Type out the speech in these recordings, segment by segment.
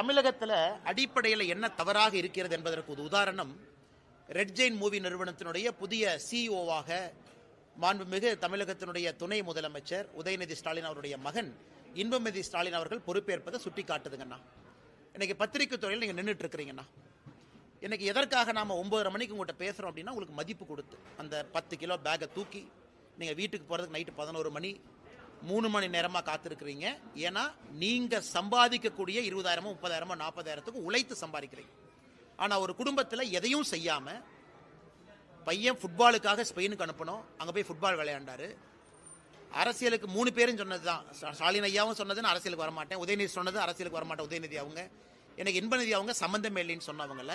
தமிழகத்தில் அடிப்படையில் என்ன தவறாக இருக்கிறது என்பதற்கு ஒரு உதாரணம் ரெட் ஜெயின் மூவி நிறுவனத்தினுடைய புதிய சிஇஓவாக மாண்புமிகு தமிழகத்தினுடைய துணை முதலமைச்சர் உதயநிதி ஸ்டாலின் அவருடைய மகன் இன்பமதி ஸ்டாலின் அவர்கள் பொறுப்பேற்பதை சுட்டி காட்டுதுங்கண்ணா இன்னைக்கு பத்திரிகை துறையில் நீங்கள் நின்றுட்டு இருக்கிறீங்கண்ணா இன்னைக்கு எதற்காக நாம் ஒன்பதரை மணிக்கு உங்கள்கிட்ட பேசுகிறோம் அப்படின்னா உங்களுக்கு மதிப்பு கொடுத்து அந்த பத்து கிலோ பேக்கை தூக்கி நீங்கள் வீட்டுக்கு போகிறதுக்கு நைட்டு பதினோரு மணி மூணு மணி நேரமாக காத்திருக்கிறீங்க. ஏன்னா நீங்கள் சம்பாதிக்கக்கூடிய இருபதாயிரமோ முப்பதாயிரமோ நாற்பதாயிரத்துக்கு உழைத்து சம்பாதிக்கிறீங்க. ஆனால் ஒரு குடும்பத்தில் எதையும் செய்யாமல் பையன் ஃபுட்பாலுக்காக ஸ்பெயினுக்கு அனுப்பணும். அங்கே போய் ஃபுட்பால் விளையாண்டாரு. அரசியலுக்கு மூணு பேரும் சொன்னது தான் ஸ்டாலின் ஐயாவும் சொன்னது அரசியலுக்கு வரமாட்டேன். உதயநிதி சொன்னது அரசியலுக்கு வரமாட்டேன். உதயநிதி அவங்க. எனக்கு இன்பநிதி அவங்க சம்மந்தம் இல்லைன்னு சொன்னவங்கள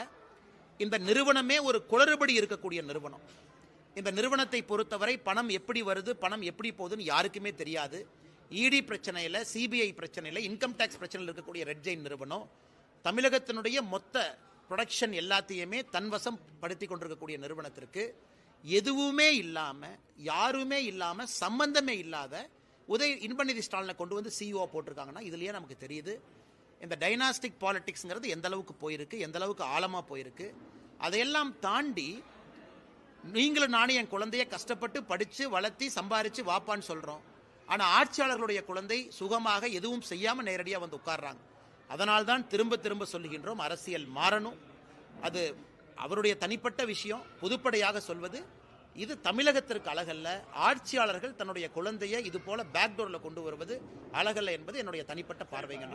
இந்த நிறுவனமே ஒரு குளறுபடி இருக்கக்கூடிய நிறுவனம். இந்த நிறுவனத்தை பொறுத்தவரை பணம் எப்படி வருது பணம் எப்படி போகுதுன்னு யாருக்குமே தெரியாது. இடி பிரச்சனையில் சிபிஐ பிரச்சனையில் இன்கம் டேக்ஸ் பிரச்சனையில் இருக்கக்கூடிய ரெட் ஜெயின் நிறுவனம் தமிழகத்தினுடைய மொத்த ப்ரொடக்ஷன் எல்லாத்தையுமே தன்வசம் படுத்தி கொண்டிருக்கக்கூடிய நிறுவனத்திற்கு எதுவுமே இல்லாமல் யாருமே இல்லாமல் சம்பந்தமே இல்லாத உதய இன்பநிதி ஸ்டாலினை கொண்டு வந்து சிஇஓ போட்டிருக்காங்கன்னா இதுலேயே நமக்கு தெரியுது. இந்த டைனாஸ்டிக் பாலிட்டிக்ஸுங்கிறது எந்த அளவுக்கு போயிருக்கு எந்த அளவுக்கு ஆழமாக போயிருக்கு. அதையெல்லாம் தாண்டி நீங்களும் நானும் என் குழந்தைய கஷ்டப்பட்டு படித்து வளர்த்தி சம்பாரித்து வாப்பான்னு சொல்கிறோம் ஆனால் ஆட்சியாளர்களுடைய குழந்தை சுகமாக எதுவும் செய்யாமல் நேரடியாக வந்து உட்கார்றாங்க. அதனால்தான் திரும்ப திரும்ப சொல்லுகின்றோம் அரசியல் மாறணும். அது அவருடைய தனிப்பட்ட விஷயம். பொதுப்படையாக சொல்வது இது தமிழகத்திற்கு அழகல்ல. ஆட்சியாளர்கள் தன்னுடைய குழந்தையை இது போல பேக்டோரில் கொண்டு வருவது அழகல்ல என்பது என்னுடைய தனிப்பட்ட பார்வைங்க.